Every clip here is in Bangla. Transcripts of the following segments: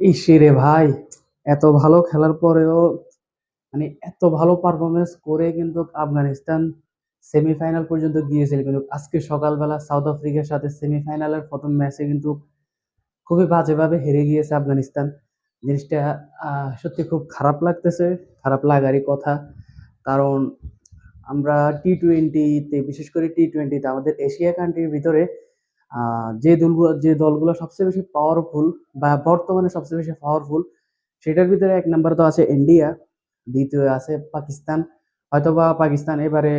ইস রে ভাই, এত ভালো খেলার পরেও মানে এত ভালো পারফরমেন্স করে কিন্তু আফগানিস্তান সেমিফাইনাল পর্যন্ত গিয়েছিল। কিন্তু আজকে সকালবেলা সাউথ আফ্রিকার সাথে সেমিফাইনালের প্রথম ম্যাচে কিন্তু খুবই বাজেভাবে হেরে গিয়েছে আফগানিস্তান। জিনিসটা সত্যি খুব খারাপ লাগতেছে, খারাপ লাগারই কথা। কারণ আমরা টি টোয়েন্টিতে বিশেষ করে টি টোয়েন্টিতে আমাদের এশিয়া কান্ট্রির ভিতরে যে দলগুলো যে দলগুলো সবচেয়ে বেশি পাওয়ারফুল বা বর্তমানে সবচেয়ে বেশি পাওয়ারফুল সেটার ভিতরে এক নাম্বার তো আছে ইন্ডিয়া দ্বিতীয় আছে পাকিস্তান। হয়তোবা পাকিস্তান এবারে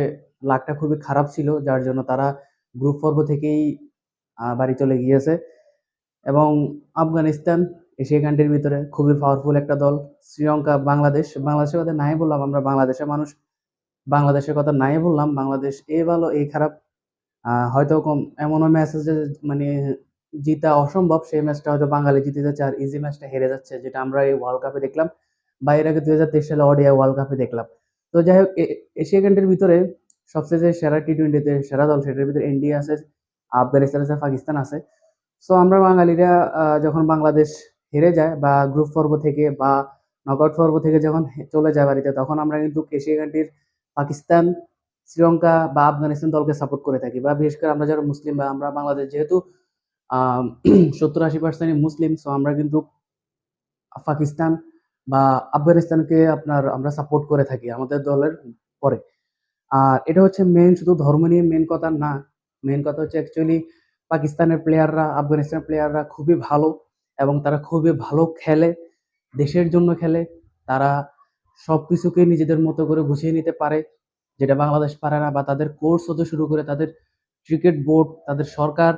লাকটা খুবই খারাপ ছিল, যার জন্য তারা গ্রুপ পর্ব থেকেই বাড়ি চলে গিয়েছে। এবং আফগানিস্তান, এশিয়া কান্ট্রির ভিতরে খুবই পাওয়ারফুল একটা দল। শ্রীলঙ্কা, বাংলাদেশ, বাংলাদেশের কথা নাই বললাম আমরা, বাংলাদেশের মানুষ। বাংলাদেশের কথা নাই বললাম, বাংলাদেশ এ ভালো এই খারাপ। হয়তো এমনও ম্যাচ আছে মানে জিতা অসম্ভব, সেই ম্যাচটা হয়তো বাঙালি জিতে যাচ্ছে আর ইজি ম্যাচটা হেরে যাচ্ছে, যেটা আমরা এই ওয়ার্ল্ড কাপে দেখলাম। বা এর আগে দুই হাজার তেইশ সালে ওডিআই ওয়ার্ল্ড কাপে দেখলাম। তো যাই হোক এশিয়া কান্ট্রির ভিতরে সবচেয়ে যে সেরা টি টোয়েন্টিতে সেরা দল, সেটার ভিতরে ইন্ডিয়া আছে আফগানিস্তান আছে পাকিস্তান আছে। সো আমরা বাঙালিরা যখন বাংলাদেশ হেরে যায় বা গ্রুপ পর্ব থেকে বা নকআউট পর্ব থেকে যখন চলে যায় বাড়িতে, তখন আমরা কিন্তু এশিয়া কান্ট্রির পাকিস্তান শ্রীলঙ্কা বা আফগানিস্তান দলকে সাপোর্ট করে থাকি বা বিশেষ করে আমরা যারা মুসলিম বা আমরা বাংলাদেশ যেহেতু সত্তর আশি পার্সেন্টই মুসলিম সো আমরা কিন্তু পাকিস্তান বা আফগানিস্তানকে আপনার আমরা সাপোর্ট করে থাকি আমাদের দলের পরে। আর এটা হচ্ছে মেন শুধু ধর্ম নিয়ে মেন কথা না মেন কথা হচ্ছে অ্যাকচুয়ালি পাকিস্তানের প্লেয়াররা আফগানিস্তানের প্লেয়াররা খুবই ভালো এবং তারা খুবই ভালো খেলে, দেশের জন্য খেলে, তারা সব কিছুকে নিজেদের মতো করে গুছিয়ে নিতে পারে। যেটা বাংলাদেশ পারে না বা তাদের কোর্স হতে শুরু করে তাদের ক্রিকেট বোর্ড তাদের সরকার,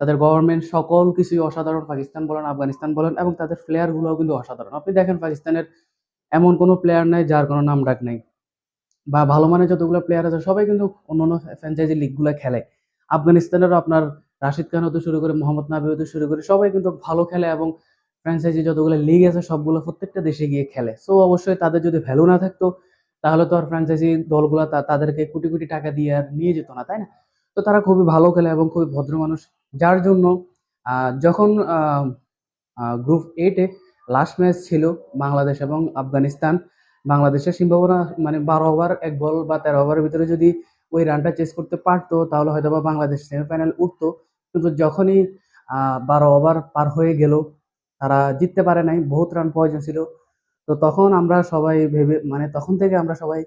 তাদের গভর্নমেন্ট সকল কিছুই অসাধারণ। পাকিস্তান বলেন, আফগানিস্তান বলেন এবং তাদের প্লেয়ারগুলোও কিন্তু অসাধারণ। আপনি দেখেন পাকিস্তানের এমন কোনো প্লেয়ার নাই যার কোনো নাম ডাক নাই বা ভালো মানের যতগুলো প্লেয়ার আছে সবাই কিন্তু অন্যান্য ফ্র্যাঞ্চাইজি লিগগুলো খেলে। আফগানিস্তানেরও আপনার রাশিদ খান হতে শুরু করে, মোহাম্মদ নাবি হতে শুরু করে সবাই কিন্তু ভালো খেলে এবং ফ্র্যাঞ্চাইজি যতগুলো লিগ আছে সবগুলো প্রত্যেকটা দেশে গিয়ে খেলে। সো অবশ্যই তাদের যদি ভ্যালু না থাকতো তাহলে তো আর ফ্র্যাঞ্চাইজি দলগুলো তাদেরকে কোটি কোটি টাকা দিয়ে আর নিয়ে যেত না, তাই না? তো তারা খুবই ভালো খেলে এবং খুবই ভদ্র মানুষ। যার জন্য যখন গ্রুপ এইটে লাস্ট ম্যাচ ছিল বাংলাদেশ এবং আফগানিস্তান বাংলাদেশের সম্ভাবনা মানে বারো ওভার এক বল বা তেরো ওভারের ভিতরে যদি ওই রানটা চেস করতে পারতো, তাহলে হয়তো বা বাংলাদেশ সেমিফাইনাল উঠতো। কিন্তু যখনই বারো ওভার পার হয়ে গেল, তারা জিততে পারে নাই। বহুত রান প্রয়োজন ছিল। তো তখন আমরা সবাই ভেবে মানে তখন থেকে আমরা সবাই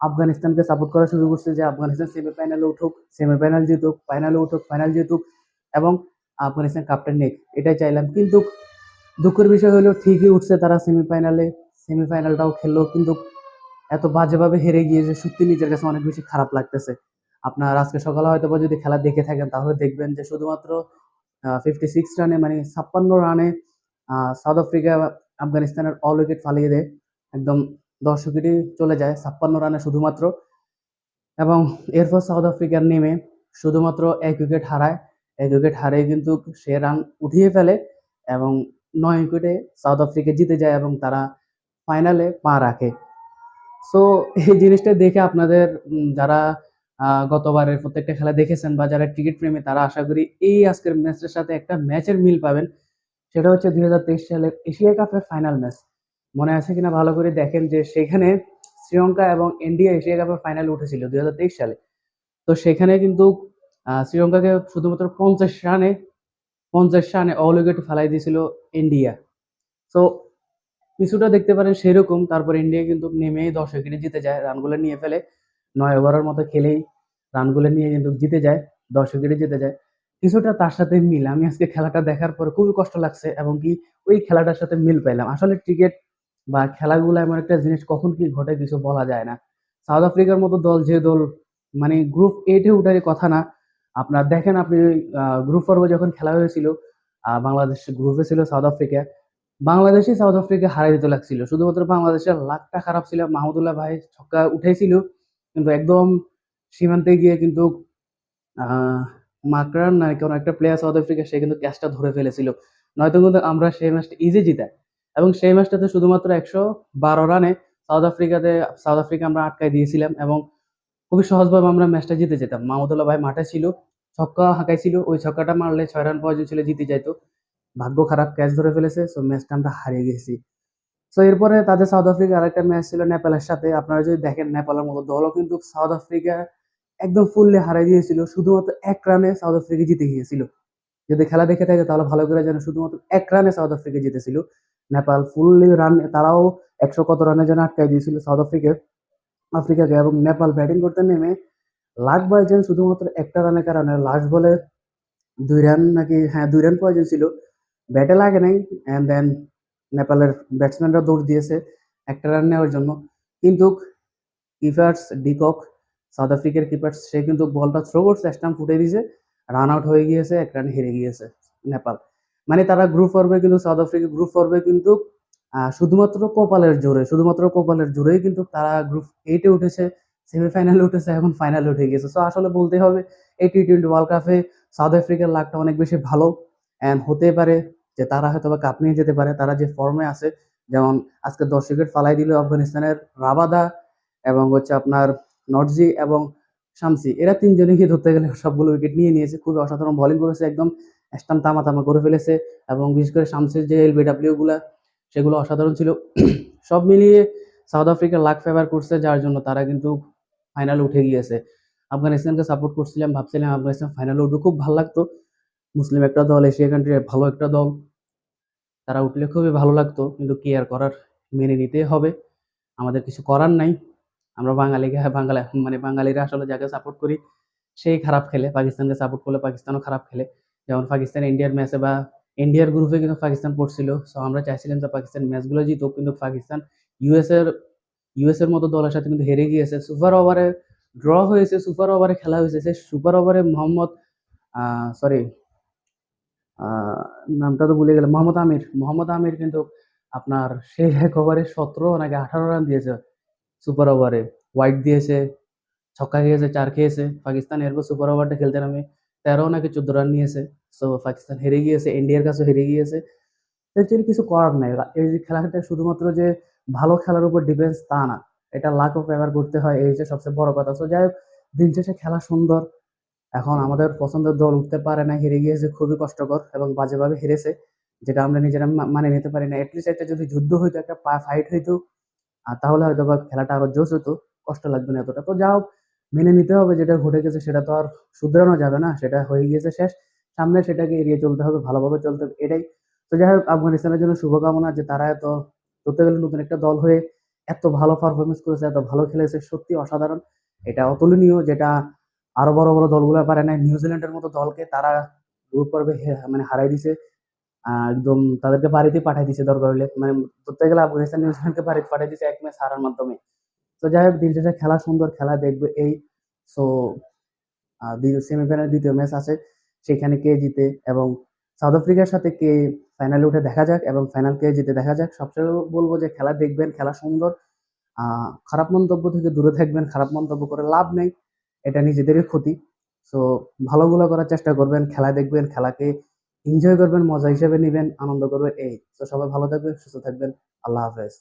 আফগানিস্তানকে সাপোর্ট করা শুরু করছি যে আফগানিস্তান সেমিফাইনালে উঠুক সেমিফাইনাল জিতুক ফাইনালে উঠুক ফাইনাল জিতুক এবং আফগানিস্তান কাপটা নেক, এটাই চাইলাম। কিন্তু দুঃখের বিষয় হলো ঠিকই উঠছে তারা সেমিফাইনালে সেমিফাইনালটাও খেললো, কিন্তু এত বাজেভাবে হেরে গিয়েছে, সত্যি নিজের কাছে অনেক বেশি খারাপ লাগতেছে। আপনার আজকে সকালে হয়তো বা যদি খেলা দেখে থাকেন, তাহলে দেখবেন যে শুধুমাত্র ফিফটি সিক্স রানে মানে ছাপ্পান্ন রানে সাউথ আফ্রিকা আফগানিস্তানের অল উইকেট ফালিয়ে দেয়। একদম দশ উইকেটে চলে যায়, ছাপ্পান্ন রানে শুধুমাত্র। এবং এরপর সাউথ আফ্রিকার নেমে শুধুমাত্র এক উইকেট হারায়। এক উইকেট হারিয়ে কিন্তু সে রান উঠিয়ে ফেলে এবং নয় উইকেটে সাউথ আফ্রিকা জিতে যায় এবং তারা ফাইনালে পা রাখে। সো এই জিনিসটা দেখে আপনাদের যারা গতবারের প্রত্যেকটা খেলা দেখেছেন বা যারা ক্রিকেট প্রেমী, তারা আশা করি এই আজকের ম্যাচের সাথে একটা ম্যাচের মিল পাবেন। সেটা হচ্ছে দুই সালের এশিয়া কাপের ফাইনাল ম্যাচ মনে আছে কিনা ভালো করে দেখেন যে সেখানে শ্রীলঙ্কা এবং ইন্ডিয়া এশিয়া কাপের ফাইনাল উঠেছিল দুই হাজার তেইশ সালে। তো সেখানে কিন্তু শ্রীলঙ্কাকে শুধুমাত্র পঞ্চাশ রানে পঞ্চাশ রানে অল উইকেট ফেলাই দিয়েছিল ইন্ডিয়া তো কিছুটা দেখতে পারেন সেরকম, তারপর ইন্ডিয়া কিন্তু নেমেই দশ উইকেটে জিতে যায়, রানগুলো নিয়ে ফেলে। নয় ওভারের মতো খেলেই রানগুলো নিয়ে কিন্তু জিতে যায়, দশ উইকেটে জিতে যায়। কিছুটা তার সাথে মিল। আমি আজকে খেলাটা দেখার পর খুবই কষ্ট লাগছে এবং কি ওই খেলাটার সাথে মিল পাইলাম। আসলে ক্রিকেট বা খেলাগুলো এমন একটা জিনিস কখন কি ঘটে কিছু বলা যায় না। সাউথ আফ্রিকার মতো দল যে দল মানে গ্রুপ এইটে উঠার কথা না। আপনার দেখেন আপনি গ্রুপ পর্বে যখন খেলা হয়েছিল বাংলাদেশ গ্রুপে ছিল সাউথ আফ্রিকা বাংলাদেশই সাউথ আফ্রিকা হারাই দিতে লাগছিল। শুধুমাত্র বাংলাদেশের লাকটা খারাপ ছিল, মাহমুদুল্লাহ ভাই ছক্কা উঠেছিল, কিন্তু একদম সীমান্তে গিয়ে কিন্তু মাকরান না কোনো একটা প্লেয়ার সাউথ আফ্রিকা সে কিন্তু ক্যাচটা ধরে ফেলেছিল। নয়তো কিন্তু আমরা সেই ম্যাচটা ইজি জিতাই। এবং সেই ম্যাচটাতে শুধুমাত্র একশো বারো রানে সাউথ আফ্রিকাতে সাউথ আফ্রিকা আমরা আটকায় দিয়েছিলাম এবং খুবই সহজভাবে আমরা ম্যাচটা জিতে যেতাম। মাহমুদুল্লাহ ভাই মাঠে ছিল, ছক্কা হাঁকাইছিল, ওই ছক্কাটা মারলে ছয় রান প্রয়োজন ছিল, জিতে যাইতো। ভাগ্য খারাপ ক্যাচ ধরে ফেলেছে সো ম্যাচটা আমরা হারিয়ে গেছি। সো এরপরে তাদের সাউথ আফ্রিকা আরেকটা ম্যাচ ছিল নেপালের সাথে। আপনারা যদি দেখেন নেপালের মতো দলও কিন্তু সাউথ আফ্রিকা একদম ফুললি হারিয়ে দিয়েছিল। শুধুমাত্র এক রানে সাউথ আফ্রিকা জিতে গিয়েছিল। যদি খেলা দেখে থাকে, তাহলে ভালো করে যেন শুধুমাত্র এক রানে সাউথ আফ্রিকা জিতেছিল। নেপাল ফুললি রান তারাও একশো কত রানে যেন আটকাই দিয়েছিল সাউথ আফ্রিকা আফ্রিকাকে এবং নেপাল ব্যাটিং করতে নেমে লাখ বাইছেন শুধুমাত্র একটা রানের কারণে লাস্ট বলে দুই রান নাকি হ্যাঁ দুই রান প্রয়োজন ছিল। ব্যাটে লাগে নাই অ্যান্ড দেন নেপালের ব্যাটসম্যানরা দৌড় দিয়েছে, একটা রান নেওয়ার জন্য। কিন্তু কিপার্স ডিকক সাউথ আফ্রিকার কিপার্স সে কিন্তু বলটা থ্রো করছে স্টাম্প ফুটে দিয়েছে রান আউট হয়ে গিয়েছে, এক রান হেরে গিয়েছে নেপাল। মানে তারা গ্রুপ পর্বে কিন্তু, সাউথ আফ্রিকা গ্রুপ পর্বে কিন্তু শুধুমাত্র কপালের জোরে, শুধুমাত্র কপালের জোরেই কিন্তু তারা গ্রুপ এইটে উঠেছে সেমিফাইনালে উঠেছে, এখন ফাইনালে উঠে গিয়েছে। সো আসলে বলতে হবে, এই টি টোয়েন্টি ওয়ার্ল্ড কাপে সাউথ আফ্রিকার লাকটা অনেক বেশি ভালো। অ্যান্ড হতে পারে যে তারা হয়তো বা কাপ নিয়ে যেতে পারে, তারা যে ফর্মে আছে, যেমন আজকে দশ উইকেট ফালাই দিল আফগানিস্তানের রাবাদা এবং হচ্ছে আপনার নটজি এবং শামসি, এরা তিনজনই কি ধরতে গেলে সবগুলো উইকেট নিয়ে নিয়েছে। খুবই অসাধারণ বোলিং করেছে একদম। স্টাম্প তামা তামা করে ফেলেছে এবং বিশেষ করে শামসির যে এলবিডাব্লিউ গুলা সেগুলো অসাধারণ ছিল। সব মিলিয়ে সাউথ আফ্রিকা লাক ফেভার করছে, যার জন্য তারা কিন্তু ফাইনালে উঠে গিয়েছে। আফগানিস্তানকে সাপোর্ট করছিলাম, ভাবছিলাম আফগানিস্তান ফাইনালে উঠবে, খুব ভালো লাগতো। মুসলিম একটা দল, এশিয়া কান্ট্রির ভালো একটা দল। তারা উঠলে খুবই ভালো লাগতো, কিন্তু কি আর করার, মেনে নিতে হবে। আমাদের কিছু করার নাই। আমরা বাঙালিকে বাঙালি মানে বাঙালিরা আসলে যাকে সাপোর্ট করি, সেই খারাপ খেলে। পাকিস্তানকে সাপোর্ট করলে পাকিস্তানও খারাপ খেলে। যেমন পাকিস্তান ইন্ডিয়ার ম্যাচে বা ইন্ডিয়ার গ্রুপে কিন্তু পাকিস্তান পড়ছিল। সো আমরা চাইছিলাম যে পাকিস্তান ম্যাচগুলো জিতুক, কিন্তু পাকিস্তান ইউএস এর ইউএস এর মতো দলের সাথে কিন্তু হেরে গিয়েছে। সুপার ওভারে ড্র হয়েছে সুপার ওভারে খেলা হয়েছে। সে সুপার ওভারে মোহাম্মদ সরি নামটা তো ভুলে গেলাম, মোহাম্মদ আমির। মোহাম্মদ আমির কিন্তু আপনার সেই এক ওভারে সতেরো নাকি আঠারো রান দিয়েছে। সুপার ওভারে হোয়াইট দিয়েছে, ছক্কা খেয়েছে, চার খেয়েছে। পাকিস্তান এরপর সুপার ওভারটা খেলতে নামে। তেরো নাকি চোদ্দ রান নিয়েছে। সো পাকিস্তান হেরে গিয়েছে ইন্ডিয়ার কাছে হেরে গিয়েছে। অ্যাকচুয়ালি কিছু করার নাই। এই যে খেলাটা শুধুমাত্র যে ভালো খেলার উপর ডিপেন্স তা না। এটা লাখও ব্যবহার করতে হয়, এই যে সবচেয়ে বড় কথা। সো যাই হোক, দিন শেষে খেলা সুন্দর। এখন আমাদের পছন্দের দল উঠতে পারে না, হেরে গিয়েছে, খুবই কষ্টকর এবং বাজেভাবে হেরেছে, যেটা আমরা নিজেরা মানে নিতে পারি না। অ্যাটলিস্ট একটা যদি যুদ্ধ হইতো, একটা ফাইট হইতো তাহলে হয়তো বা খেলাটা আরও জোশ হতো, কষ্ট লাগবে না এতটা। তো যা হোক, মেনে নিতে হবে, যেটা ঘটে গেছে সেটা তো আর শুধরানো যাবে না, সেটা হয়ে গিয়েছে শেষ। সামনে সেটাকে এড়িয়ে চলতে হবে, ভালোভাবে চলতে হবে, এটাই। তো যাই হোক, আফগানিস্তানের জন্য শুভকামনা যে তারা এত ধরতে গেলে নতুন একটা দল হয়ে এত ভালো পারফরমেন্স করেছে, এত ভালো খেলেছে, সত্যি অসাধারণ। এটা অতুলনীয়, যেটা আরও বড় বড় দলগুলো পারে না নিউজিল্যান্ডের মতো দলকে তারা গ্রুপ পর্বে মানে হারাই দিছে। একদম তাদেরকে বাড়িতে পাঠিয়ে দিছে দরকার হলে। মানে ধরতে গেলে আফগানিস্তান নিউজিল্যান্ডকে বাড়িতে পাঠিয়ে দিছে এক ম্যাচ হারার মাধ্যমে। তো যাই হোক দিন খেলা সুন্দর, খেলা দেখবে এই। সো সেমিফাইনাল দ্বিতীয় ম্যাচ আছে। সেখানে কে জিতে এবং সাউথ আফ্রিকার সাথে কে ফাইনালে উঠে দেখা যাক এবং ফাইনাল কে জিতে দেখা যাক। সবচেয়ে বলব যে খেলা দেখবেন, খেলা সুন্দর। খারাপ মন্তব্য থেকে দূরে থাকবেন, খারাপ মন্তব্য করে লাভ নেই। এটা নিজেদেরই ক্ষতি। সো ভালোগুলো করার চেষ্টা করবেন, খেলা দেখবেন, খেলাকে এনজয় করবেন, মজা হিসেবে নেবেন, আনন্দ করবেন, এই। তো সবাই ভালো থাকবেন, সুস্থ থাকবেন, আল্লাহ হাফেজ।